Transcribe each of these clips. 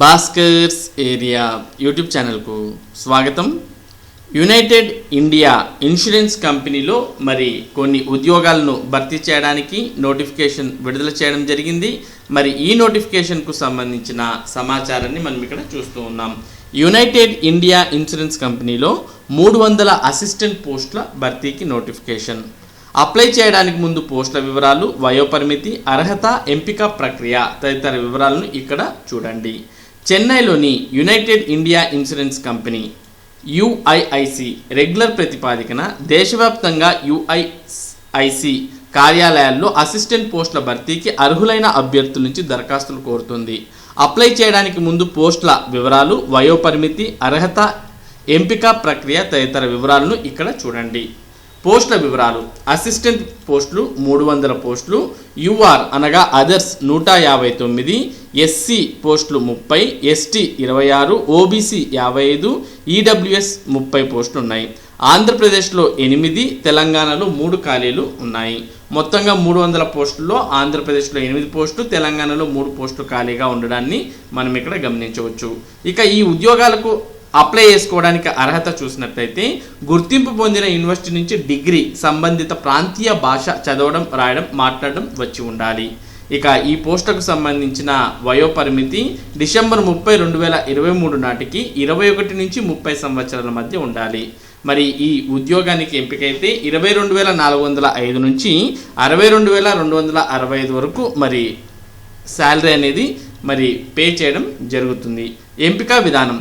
Bhaskar's area YouTube ఛానల్కు స్వాగతం. United India insurance కంపెనీలో మరి కొన్ని ఉద్యోగాలను భర్తీ చేయడానికి నోటిఫికేషన్ విడుదల చేయడం జరిగింది. మరి ఈ నోటిఫికేషన్కు సంబంధించిన సమాచారాన్ని మనం ఇక్కడ చూస్తూ ఉన్నాం. యునైటెడ్ ఇండియా ఇన్సూరెన్స్ కంపెనీలో మూడు వందల అసిస్టెంట్ పోస్టుల భర్తీకి నోటిఫికేషన్. అప్లై చేయడానికి ముందు పోస్టుల వివరాలు వయోపరిమితి అర్హత ఎంపిక ప్రక్రియ తదితర వివరాలను ఇక్కడ చూడండి. చెన్నైలోని United India Insurance Company UIIC regular ప్రతిపాదికన దేశవ్యాప్తంగా యుఐఐసి కార్యాలయాల్లో అసిస్టెంట్ పోస్టుల భర్తీకి అర్హులైన అభ్యర్థుల నుంచి దరఖాస్తులు కోరుతుంది. అప్లై చేయడానికి ముందు పోస్టుల వివరాలు వయోపరిమితి అర్హత ఎంపిక ప్రక్రియ తదితర వివరాలను ఇక్కడ చూడండి. పోస్టుల వివరాలు. అసిస్టెంట్ పోస్టులు మూడు వందల పోస్టులు యూఆర్ అనగా అదర్స్ నూట యాభై తొమ్మిది ఎస్సీ పోస్టులు ముప్పై ఎస్టీ ఇరవై ఆరు ఓబీసీ యాభై ఐదు ఈడబ్ల్యూఎస్ ముప్పై పోస్టులు ఉన్నాయి ఆంధ్రప్రదేశ్లో ఎనిమిది తెలంగాణలో మూడు ఖాళీలు ఉన్నాయి. మొత్తంగా మూడు వందల పోస్టుల్లో ఆంధ్రప్రదేశ్లో ఎనిమిది పోస్టులు తెలంగాణలో మూడు పోస్టులు ఖాళీగా ఉండడాన్ని మనం ఇక్కడ గమనించవచ్చు. ఇక ఈ ఉద్యోగాలకు అప్లై చేసుకోవడానికి అర్హత చూసినట్లయితే గుర్తింపు పొందిన యూనివర్సిటీ నుంచి డిగ్రీ సంబంధిత ప్రాంతీయ భాష చదవడం రాయడం మాట్లాడడం వచ్చి ఉండాలి. ఇక ఈ పోస్టుకు సంబంధించిన వయోపరిమితి డిసెంబర్ ముప్పై రెండు వేల ఇరవై మూడు నాటికి ఇరవై ఒకటి నుంచి ముప్పై సంవత్సరాల మధ్య ఉండాలి. మరి ఈ ఉద్యోగానికి ఎంపికైతే ఇరవై రెండు వేల నాలుగు వందల ఐదు నుంచి అరవై రెండు వేల రెండు వందల అరవై ఐదు వరకు మరి శాలరీ అనేది మరి పే చేయడం జరుగుతుంది. ఎంపిక విధానం.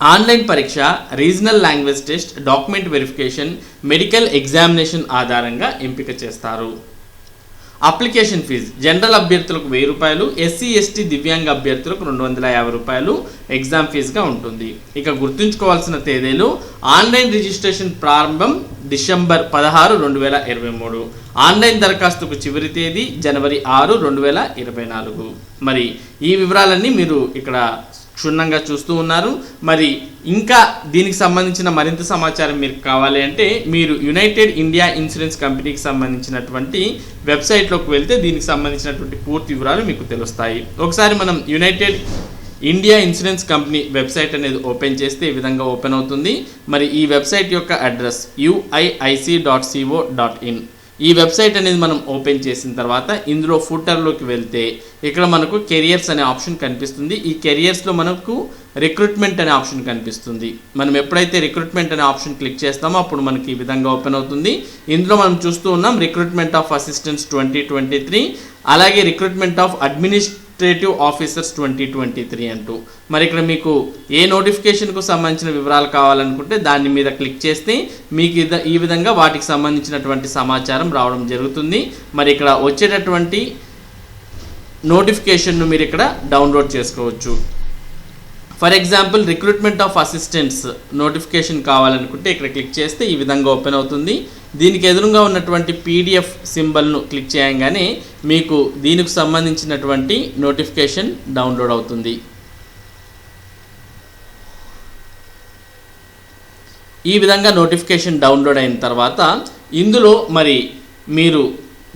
ఆన్లైన్ పరీక్ష regional language test document verification medical examination ఆధారంగా ఎంపిక చేస్తారు. అప్లికేషన్ ఫీజు జనరల్ అభ్యర్థులకు వెయ్యి రూపాయలు ఎస్సీ ఎస్టీ దివ్యాంగ అభ్యర్థులకు రెండు వందల యాభై రూపాయలు ఎగ్జామ్ ఫీజుగా ఉంటుంది. ఇక గుర్తుంచుకోవాల్సిన తేదీలు ఆన్లైన్ రిజిస్ట్రేషన్ ప్రారంభం డిసెంబర్ పదహారు రెండు వేల ఇరవై మూడు. ఆన్లైన్ దరఖాస్తుకు చివరి తేదీ జనవరి ఆరు రెండు వేల ఇరవై నాలుగు. మరి ఈ వివరాలన్నీ మీరు ఇక్కడ క్షుణ్ణంగా చూస్తూ ఉన్నారు. మరి ఇంకా దీనికి సంబంధించిన మరింత సమాచారం మీకు కావాలి అంటే మీరు యునైటెడ్ ఇండియా ఇన్సూరెన్స్ కంపెనీకి సంబంధించినటువంటి వెబ్సైట్లోకి వెళ్తే దీనికి సంబంధించినటువంటి పూర్తి వివరాలు మీకు తెలుస్తాయి. ఒకసారి మనం United India Insurance Company website అనేది ఓపెన్ చేస్తే ఈ విధంగా ఓపెన్ అవుతుంది. మరి ఈ వెబ్సైట్ యొక్క address UIIC dot C O dot in ఈ వెబ్సైట్ అనేది మనం ఓపెన్ చేసిన తర్వాత ఇందులో ఫుటర్లోకి వెళ్తే ఇక్కడ మనకు కెరియర్స్ అనే ఆప్షన్ కనిపిస్తుంది. ఈ కెరియర్స్లో మనకు రిక్రూట్మెంట్ అనే ఆప్షన్ కనిపిస్తుంది. మనం ఎప్పుడైతే రిక్రూట్మెంట్ అనే ఆప్షన్ క్లిక్ చేస్తామో అప్పుడు మనకి ఈ విధంగా ఓపెన్ అవుతుంది. ఇందులో మనం చూస్తూ ఉన్నాం recruitment of assistants twenty twenty three అలాగే recruitment of administ administrative officers twenty twenty three అంటూ. మరి ఇక్కడ మీకు ఏ నోటిఫికేషన్కు సంబంధించిన వివరాలు కావాలనుకుంటే దాని మీద క్లిక్ చేస్తే మీకు ఇద- ఈ విధంగా వాటికి సంబంధించినటువంటి సమాచారం రావడం జరుగుతుంది. మరి ఇక్కడ వచ్చేటటువంటి నోటిఫికేషన్ను మీరు ఇక్కడ డౌన్లోడ్ చేసుకోవచ్చు. For example recruitment of assistants notification కావాలనుకుంటే ఇక్కడ క్లిక్ చేస్తే ఈ విధంగా ఓపెన్ అవుతుంది. దీనికి ఎదురుగా ఉన్నటువంటి పీడిఎఫ్ సింబల్ను క్లిక్ చేయగానే మీకు దీనికి సంబంధించినటువంటి నోటిఫికేషన్ డౌన్లోడ్ అవుతుంది. ఈ విధంగా నోటిఫికేషన్ డౌన్లోడ్ అయిన తర్వాత ఇందులో మరి మీరు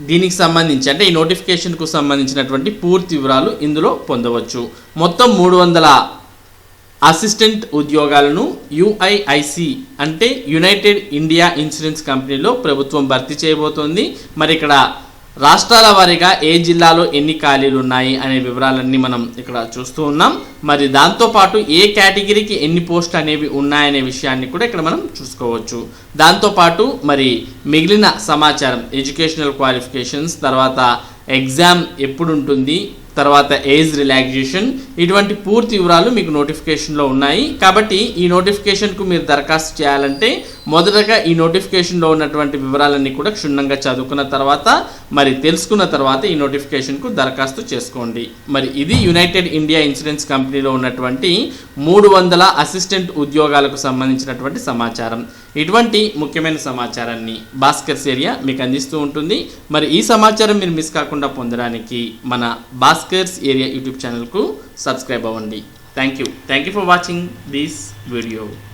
దీనికి సంబంధించి అంటే ఈ నోటిఫికేషన్కు సంబంధించినటువంటి పూర్తి వివరాలు ఇందులో పొందవచ్చు. మొత్తం మూడు వందల అసిస్టెంట్ ఉద్యోగాలను యుఐఐసి అంటే యునైటెడ్ ఇండియా ఇన్సూరెన్స్ కంపెనీలో ప్రభుత్వం భర్తీ చేయబోతోంది. మరి ఇక్కడ రాష్ట్రాల వారీగా ఏ జిల్లాలో ఎన్ని ఖాళీలు ఉన్నాయి అనే వివరాలన్నీ మనం ఇక్కడ చూస్తూ ఉన్నాం. మరి దాంతోపాటు ఏ కేటగిరీకి ఎన్ని పోస్టులు అనేవి ఉన్నాయనే విషయాన్ని కూడా ఇక్కడ మనం చూసుకోవచ్చు. దాంతోపాటు మరి మిగిలిన సమాచారం ఎడ్యుకేషనల్ క్వాలిఫికేషన్స్ తర్వాత ఎగ్జామ్ ఎప్పుడు ఉంటుంది తర్వాత ఏజ్ రిలాక్సేషన్ ఇటువంటి పూర్తి వివరాలు మీకు నోటిఫికేషన్లో ఉన్నాయి. కాబట్టి ఈ నోటిఫికేషన్కు మీరు దరఖాస్తు చేయాలంటే మొదటగా ఈ నోటిఫికేషన్లో ఉన్నటువంటి వివరాలన్నీ కూడా క్షుణ్ణంగా చదువుకున్న తర్వాత మరి తెలుసుకున్న తర్వాత ఈ నోటిఫికేషన్కు దరఖాస్తు చేసుకోండి. మరి ఇది యునైటెడ్ ఇండియా ఇన్సూరెన్స్ కంపెనీలో ఉన్నటువంటి మూడు వందల అసిస్టెంట్ ఉద్యోగాలకు సంబంధించినటువంటి సమాచారం. ఇటువంటి ముఖ్యమైన సమాచారాన్ని భాస్కర్స్ ఏరియా మీకు అందిస్తూ ఉంటుంది. మరి ఈ సమాచారం మీరు మిస్ కాకుండా పొందడానికి మన భాస్కర్స్ ఏరియా యూట్యూబ్ ఛానల్కు సబ్స్క్రైబ్ అవ్వండి. Thank you thank you for watching this video